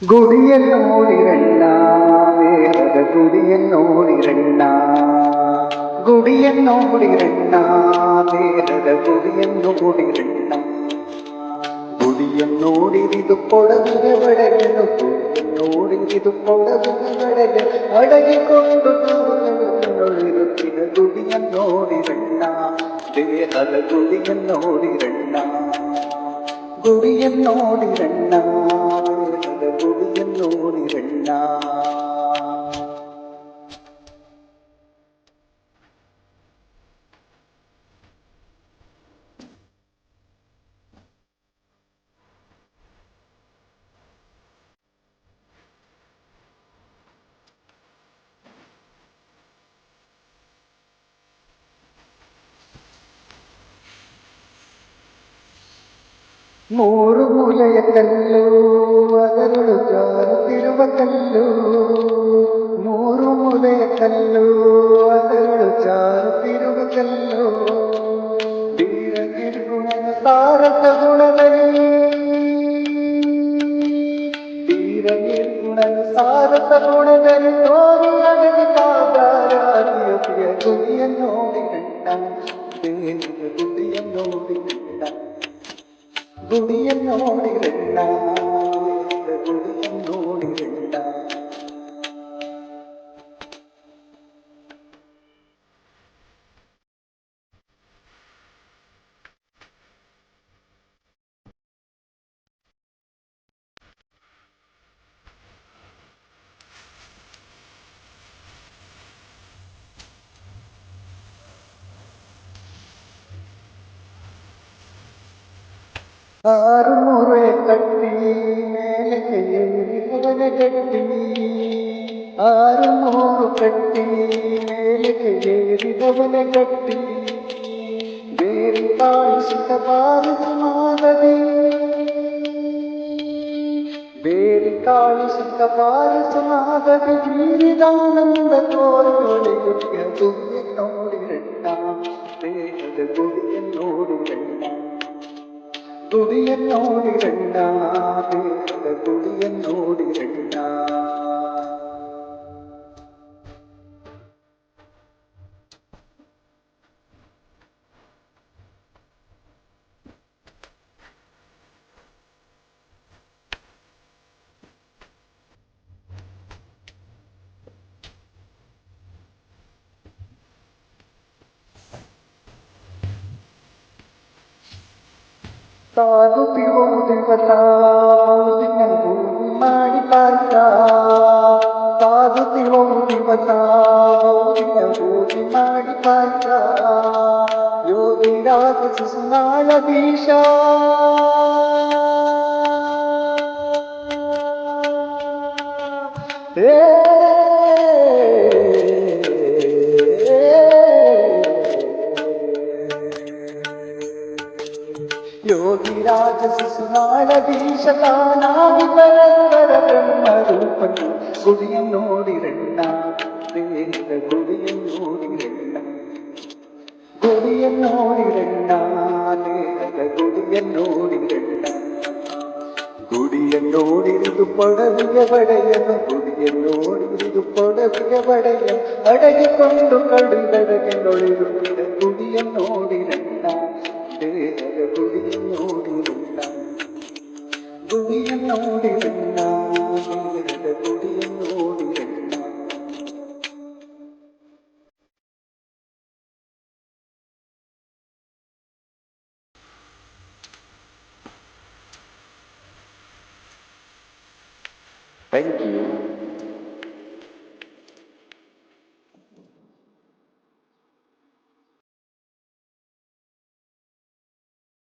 ഗുടിയെന്നോടിരണ്ണാവേറത ഗുടിയെന്നോടിരണ്ണ ഗുടിയെന്നോടിരണ്ണാവേറത ഗുടിയെന്നോടിരണ്ണ ഗുടിയെന്നോടിരിതു പൊടവിനെ വടരുന്നു ഗുടിയെന്നോടിരിതു പൊടവിനെ വടര് അടകിക്കൊണ്ടു താവുന്നൊഴുതിന ഗുടിയെന്നോടിരണ്ണ ഗുടിയെന്നോടിരണ്ണ ഗുടിയെന്നോടിരണ്ണ புவியின் நூலிகள் நான் ಮೂರು ಮೂಲೆಯ ಕಲ್ಲು ಅದರಳು ಜಾರುತ್ತಿರುವ ಕಲ್ಲು ಮೂರು ಮೂಲೆಯ ಕಲ್ಲು ಅದರಳು ಜಾರುತ್ತಿರುವ ಕಲ್ಲು ಬೀರ ನಿರ್ಗುಣನ ತಾರಕ ಗುಣದಲ್ಲಿ ಬೀರ ನಿರ್ಗುಣನ ಸಾರಸ ಗುಣದಲ್ಲಿ ತೋರಿ ಅಗದಿ ಕಾದಾರಾದಿಯ ಗುಡಿಯ ನೋಡಿ ಕಂಡ ದೇಹದ ಗುಡಿಯ ನೋಡಿ ಕಂಡ ഗുളിയെന്നോടിരുന്ന ഗുളിയെന്നോടിരുന്ന ஆறு முறை தட்டி மேலே கட்டி. ஆறு மூறு கட்டி மேலே ஏறிதவனை கட்டி. வேறு தாய் சித்தபாரதமாகவே வேறு தாய் சித்தபாரதமாகவே வீரிதானந்த தோல் ஒளியுடையதும் ಗುಡಿಯನ್ನೋಡಿರಣ್ಣ ದೇಹದ ಸಾಗುತ್ತಿರುವುದಿವಸ ಮೌಲಿನದು ಮಾಡಿ ಪಾಠ ಸಾಗುತ್ತಿರುವುದಿವಸ ಮೌಲಿನದು ಮಾಡಿ ಪಾಠ ಯೋಗಿ ರಾಜ ಸುನಾಳ ದೀಶ വിരാജസുനാളീശനായി പരമ്പര ബ്രഹ്മരൂപൻ കുടിയനോടിരണ്ണ അടകിക്കൊണ്ടു കടുകടകിലൊളിരുന്ന കുടിയനോടിരണ്ണ എന്നോടിരുന്ന നീരുടെ കുടി എന്നോടിരുന്ന